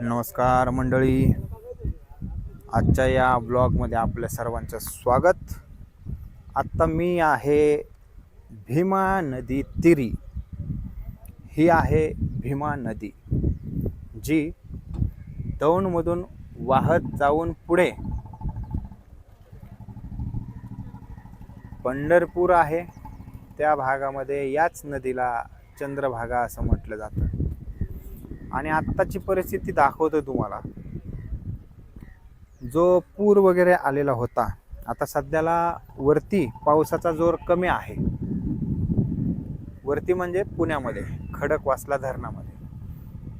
नमस्कार मंडळी. आजच्या या ब्लॉगमध्ये आपल्या सर्वांचं स्वागत. आत्ता मी आहे भीमा नदी तिरी. ही आहे भीमा नदी जी दौंडमधून वाहत जाऊन पुढे पंढरपूर आहे. त्या भागामध्ये याच नदीला चंद्रभागा असं म्हटलं जातं. आणि आत्ताची परिस्थिती दाखवतो तुम्हाला. जो पूर वगैरे आलेला होता आता सध्याला वरती पावसाचा जोर कमी आहे. वरती म्हणजे पुण्यामध्ये खडकवासला धरणामध्ये.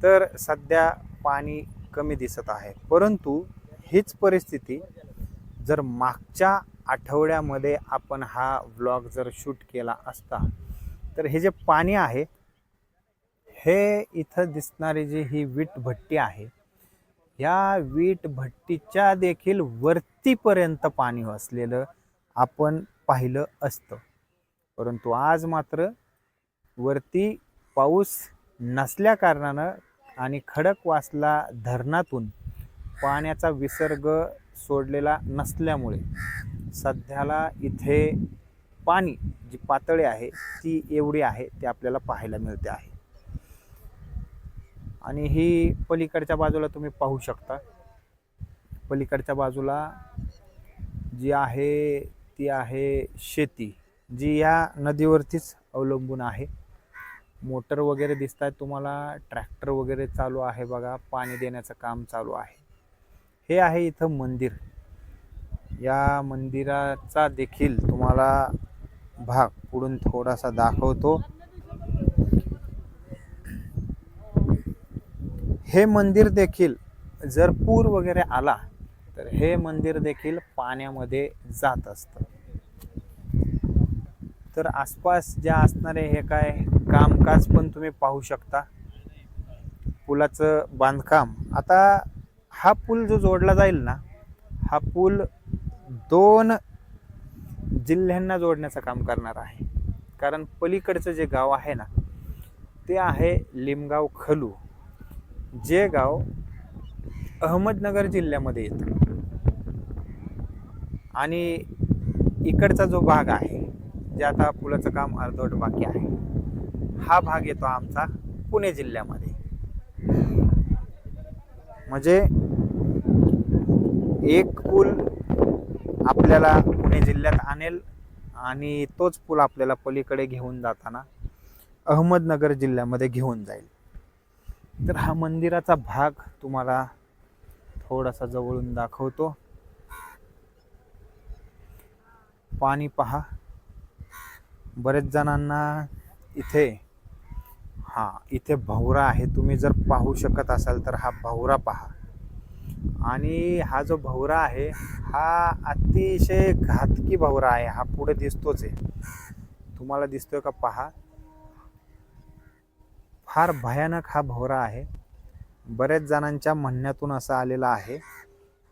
तर सध्या पाणी कमी दिसत आहे. परंतु हीच परिस्थिती जर मागच्या आठवड्यामध्ये आपण हा व्लॉग जर शूट केला असता तर हे जे पाणी आहे हे इथं दिसणारी जी ही वीट भट्टी आहे या वीट भट्टीच्या देखील वरतीपर्यंत पाणी असलेलं आपण पाहिलं असतं. परंतु आज मात्र वरती पाऊस नसल्या कारणानं आणि खडकवासला धरणातून पाण्याचा विसर्ग सोडलेला नसल्यामुळे सध्याला इथे पाणी जी पातळी आहे ती एवढी आहे ती आपल्याला पाहायला मिळते आहे. आणि ही पलीकडच्या बाजूला तुम्ही पाहू शकता. पलीकडच्या बाजूला जी आहे ती आहे शेती जी या नदीवरतीच अवलंबून आहे. मोटर वगैरे दिसत आहेत तुम्हाला ट्रॅक्टर वगैरे चालू आहे बघा पाणी देण्याचं काम चालू आहे. हे आहे इथं मंदिर. या मंदिराचा देखील तुम्हाला भाग पुढून थोडासा दाखवतो. हे मंदिर देखील जर पूर वगैरे आला तर हे मंदिर देखील पाण्यामध्ये जात असतं. तर आसपास ज्या असणारे हे काय कामकाज पण तुम्ही पाहू शकता. पुलाचं बांधकाम. आता हा पूल जो जोडला जाईल ना हा पूल दोन जिल्ह्यांना जोडण्याचं काम करणार आहे. कारण पलीकडचं जे गाव आहे ना ते आहे लिमगाव खलू. जे गाव अहमदनगर जिल्ह्यामध्ये येतं. आणि इकडचा जो भाग आहे जे आता पुलाचं काम अर्धवट बाकी आहे हा भाग येतो आमचा पुणे जिल्ह्यामध्ये. म्हणजे एक पूल आपल्याला पुणे जिल्ह्यात आणेल आणि तोच पूल आपल्याला पलीकडे घेऊन जाताना अहमदनगर जिल्ह्यामध्ये घेऊन जाईल. तर हा मंदिराचा भाग तुम्हाला थोडासा जवळून दाखवतो. पाणी पहा. बरेच जणांना इथे हा इथे भवरा आहे. तुम्ही जर पाहू शकत असाल तर हा भवरा पहा. आणि हा जो भवरा आहे हा अतिशय घातकी भवरा आहे. हा पुढे दिसतोच आहे. तुम्हाला दिसतोय का? पहा. फार भयानक हा भोवरा आहे. बऱ्याच जणांच्या म्हणण्यातून असं आलेलं आहे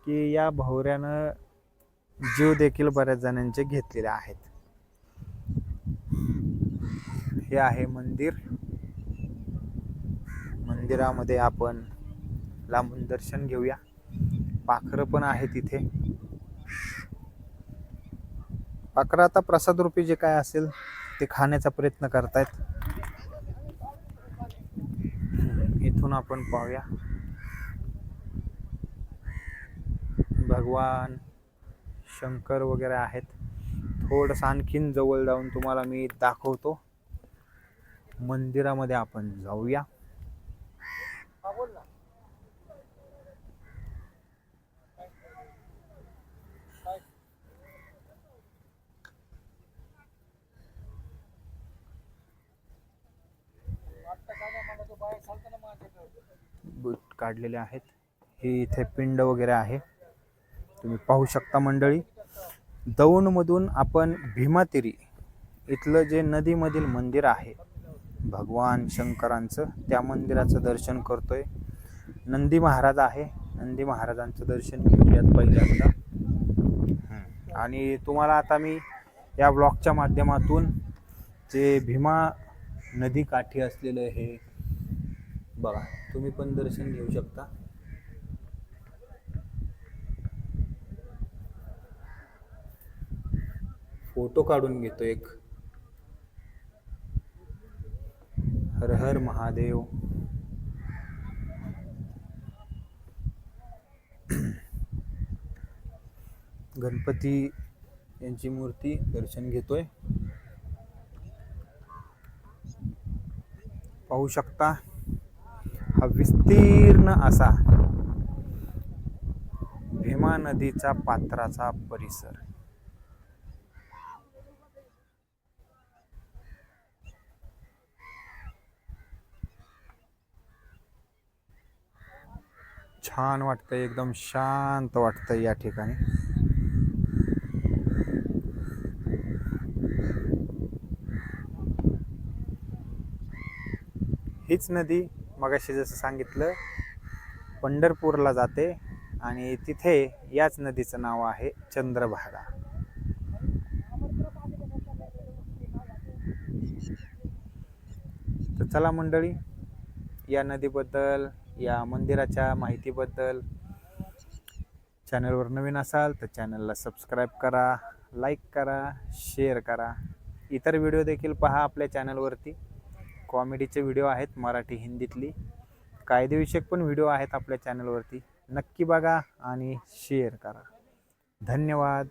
की या भोवऱ्यानं जीव देखील बऱ्याच जणांचे घेतलेले आहेत. हे आहे मंदिर. मंदिरामध्ये आपण लांबून दर्शन घेऊया. पाखरं पण आहे तिथे पाखरं आता प्रसाद रूपी जे काय असेल ते खाण्याचा प्रयत्न करतायत. इथून आपण पाहूया. भगवान शंकर वगैरे आहेत. थोडस आणखीन जवळ जाऊन तुम्हाला मी दाखवतो. मंदिरामध्ये आपण जाऊया. बूट काढलेले आहेत. हे इथे पिंड वगैरे आहे. तुम्ही पाहू शकता मंडळी. दौंडमधून आपण भीमातिरी इथलं जे नदीमधील मंदिर आहे भगवान शंकरांचं त्या मंदिराचं दर्शन करतोय. नंदी महाराज आहे. नंदी महाराजांचं दर्शन घेऊयात पहिल्यांदा. आणि तुम्हाला आता मी या ब्लॉगच्या माध्यमातून जे भीमा नदी काठी असलेलं हे बघा तुम्ही पण दर्शन घेऊ शकता. फोटो काढून घेतो एक. हर हर महादेव. गणपती यांची मूर्ती दर्शन घेतोय. पाहू शकता. हा विस्तीर्ण असा भीमा नदीचा पात्राचा परिसर. छान वाटतंय एकदम शांत वाटतंय या ठिकाणी. हीच नदी मगाशी जसं सांगितलं पंढरपूरला जाते आणि तिथे याच नदीचं नाव आहे चंद्रभागा. तर चला मंडळी या नदीबद्दल या मंदिराच्या माहितीबद्दल चॅनलवर नवीन असाल तर चॅनलला सबस्क्राईब करा लाईक करा शेअर करा. इतर व्हिडिओ देखील पहा आपल्या चॅनलवरती. कॉमेडीचे व्हिडिओ आहेत मराठी हिंदीतली. कायदेविषयक पण व्हिडिओ आहेत आपल्या चॅनलवरती नक्की बघा आणि शेअर करा. धन्यवाद.